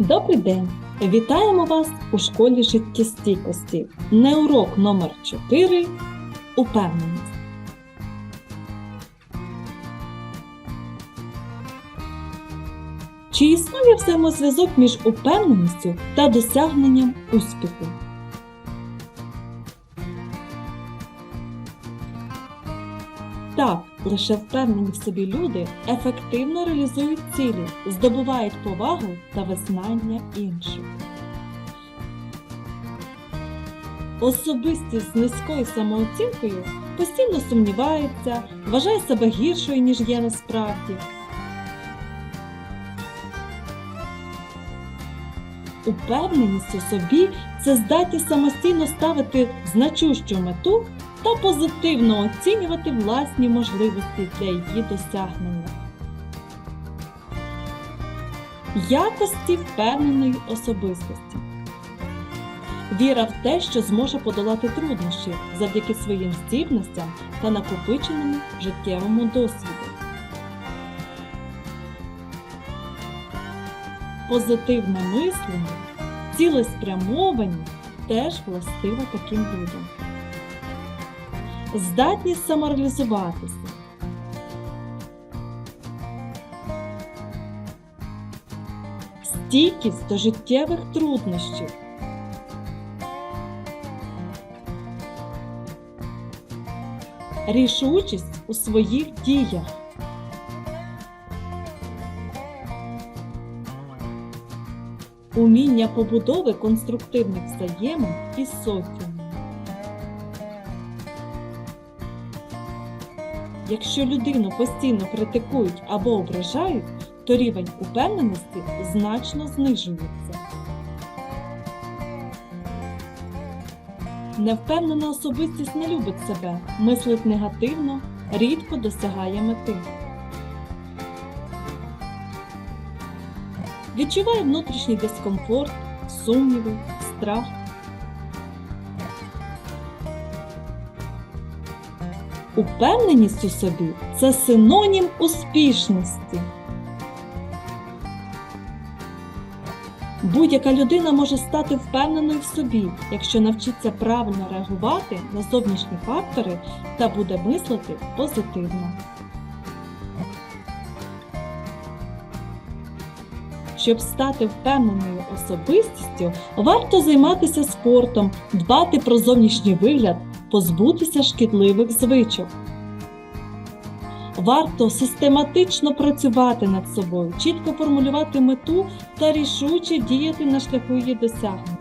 Добрий день! Вітаємо вас у школі життєстійкості. Неурок номер 4 Упевненість. Чи існує взаємозв'язок між упевненістю та досягненням успіху? Так, лише впевнені в собі люди ефективно реалізують цілі, здобувають повагу та визнання інших. Особистість з низькою самооцінкою постійно сумнівається, вважає себе гіршою, ніж є насправді. Упевненість у собі це здатність самостійно ставити значущу мету та позитивно оцінювати власні можливості для її досягнення. Якості впевненої особистості. Віра в те, що зможе подолати труднощі завдяки своїм здібностям та накопиченому життєвому досвіду. Позитивне мислення, цілеспрямовані теж властиво таким людям здатність самореалізуватися. Стійкість до життєвих труднощів. Рішучість у своїх діях. Уміння побудови конструктивних взаємин із соціумом. Якщо людину постійно критикують або ображають, то рівень упевненості значно знижується. Невпевнена особистість не любить себе, мислить негативно, рідко досягає мети. Відчуває внутрішній дискомфорт, сумніви, страх. Упевненість у собі це синонім успішності. Будь-яка людина може стати впевненою в собі, якщо навчиться правильно реагувати на зовнішні фактори та буде мислити позитивно. Щоб стати впевненою особистістю, варто займатися спортом, дбати про зовнішній вигляд, позбутися шкідливих звичок. Варто систематично працювати над собою, чітко формулювати мету та рішуче діяти на шляху її досягнення.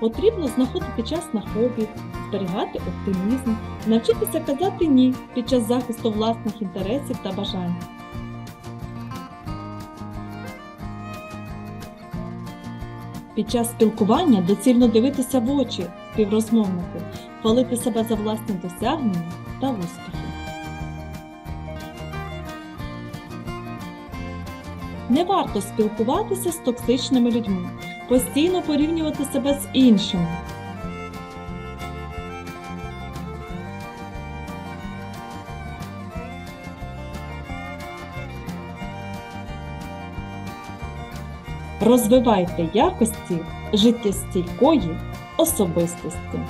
Потрібно знаходити час на хобі, зберігати оптимізм, навчитися казати ні під час захисту власних інтересів та бажань. Під час спілкування доцільно дивитися в очі співрозмовнику, хвалити себе за власні досягнення та успіхи. Не варто спілкуватися з токсичними людьми, постійно порівнювати себе з іншими. Розвивайте якості життєстійкої особистості.